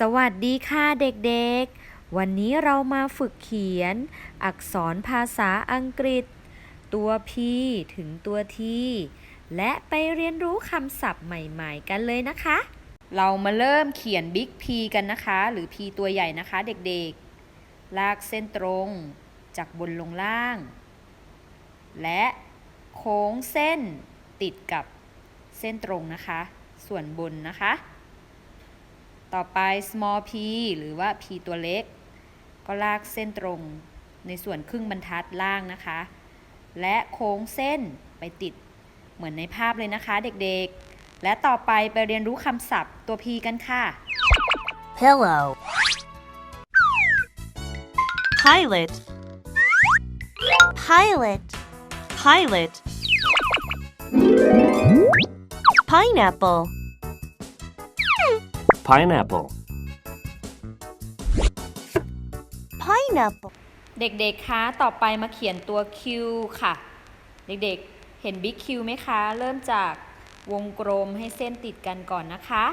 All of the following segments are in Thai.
สวัสดีค่ะเด็กๆ วันนี้เรามาฝึกเขียน อักษรภาษาอังกฤษ ตัว P ถึงตัว T และไปเรียนรู้คำศัพท์ใหม่ๆ กันเลยนะคะ เรามาเริ่มเขียน Big P กันนะคะ หรือ P ตัวใหญ่นะคะเด็กๆ ลากเส้นตรงจากบนลงล่าง และโค้งเส้นติดกับเส้นตรงนะคะ ส่วนบนนะคะ ต่อไป small p หรือว่า p ตัวเล็ก ก็ลากเส้นตรงในส่วนครึ่งบรรทัดล่างนะคะ และโค้งเส้นไปติดเหมือนในภาพเลยนะคะเด็กๆ และต่อไปไปเรียนรู้คำศัพท์ตัว p กันค่ะ pillow pilot pilot pilot pineapple Pineapple. pineapple เด็กๆ คะ ต่อไปมาเขียนตัว Q ค่ะ เด็กๆ เห็น Big Q ไหมคะ เริ่มจากวงกลมให้เส้นติดกันก่อนนะคะ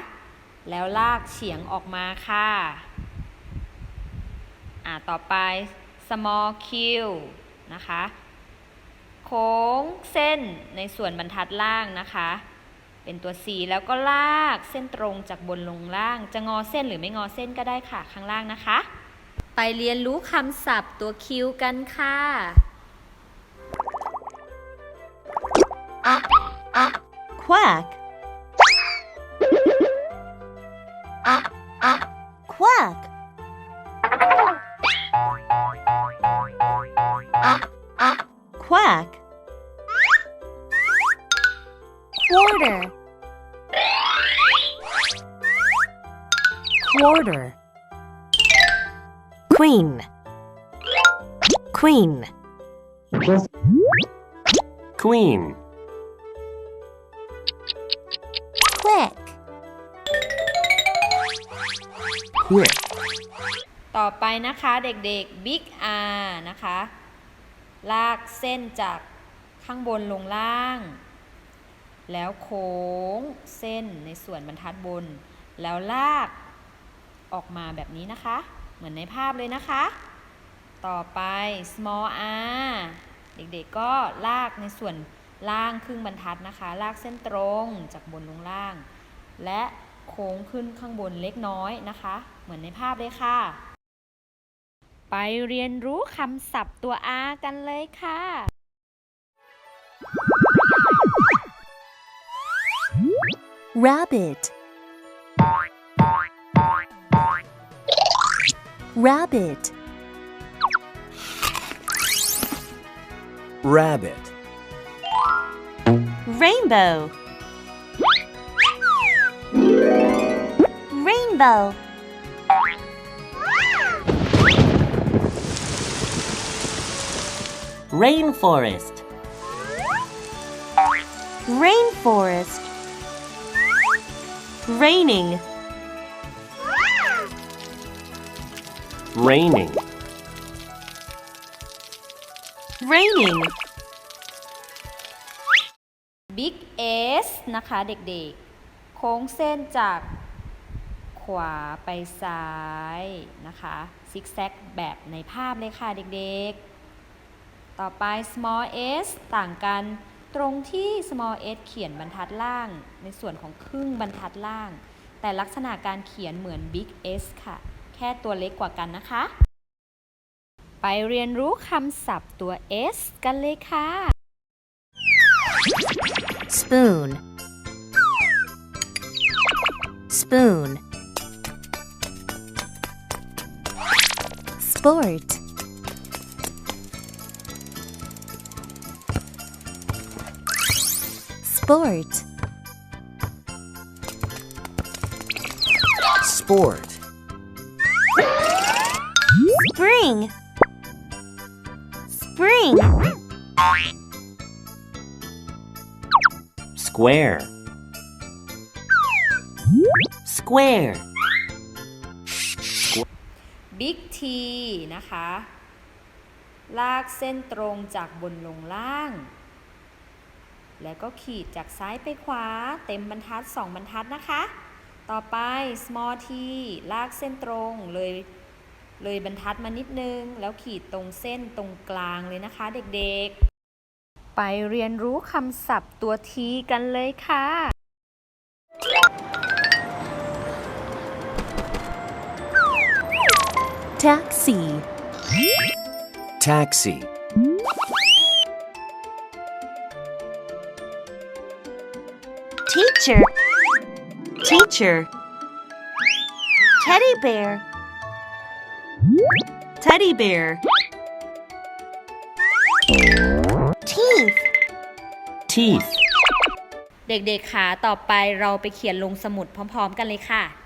แล้วลากเฉียงออกมาค่ะ อ่า ต่อไป small q นะคะ โค้งเส้นในส่วนบรรทัดล่างนะคะ เป็นตัว C แล้วก็ลากเส้นตรงจากบนลงล่าง จะงอเส้นหรือไม่งอเส้นก็ได้ค่ะข้างล่างนะคะ ไปเรียนรู้คำศัพท์ตัว Q กันค่ะ quack quack quarter quarter queen queen Queen. quick Quick. ต่อไปนะคะเด็กๆ Big R นะคะ ลากเส้นจากข้างบนลงล่าง แล้วโค้งเส้นในส่วนบรรทัดบน แล้วลากออกมาแบบนี้นะคะ เหมือนในภาพเลยนะคะ ต่อไป small r เด็กๆก็ลากในส่วนล่างครึ่งบรรทัดนะคะ ลากเส้นตรงจากบนลงล่าง และโค้งขึ้นข้างบนเล็กน้อยนะคะ เหมือนในภาพเลยค่ะ ไปเรียนรู้คำศัพท์ตัว R กันเลยค่ะ rabbit. Rabbit. Rabbit. rainbow. Rainbow. Rainforest. rainforest raining Raining. raining Big S นะคะเด็กๆ โค้งเส้นจากขวาไปซ้ายนะคะซิกแซกแบบในภาพเลยค่ะเด็กๆ ต่อไป small s ต่างกัน ตรงที่ small s เขียนบรรทัดล่าง ในส่วนของครึ่งบรรทัดล่าง แต่ลักษณะการเขียนเหมือน big S ค่ะ แค่ตัวเล็กกว่ากันนะคะ ไปเรียนรู้คำศัพท์ตัว S กันเลยค่ะ spoon spoon sport sport Sport. spring spring Square. Square. Big T นะคะ ลากเส้นตรงจากบนลงล่าง แล้วก็ขีดจากซ้ายไปขวา เต็มบรรทัด 2 บรรทัดนะคะ ต่อไป small t ลากเส้นตรงเลยเลยบรรทัดมานิดนึง แล้วขีดตรงเส้นตรงกลางเลยนะคะเด็กๆ ไปเรียนรู้คำศัพท์ตัว t กันเลยค่ะ taxi, taxi, teacher, teacher, teddy bear, teddy bear, teeth, Teeth. เด็กๆค่ะต่อไปเราไปเขียนลงสมุดพร้อม ๆ กันเลยค่ะ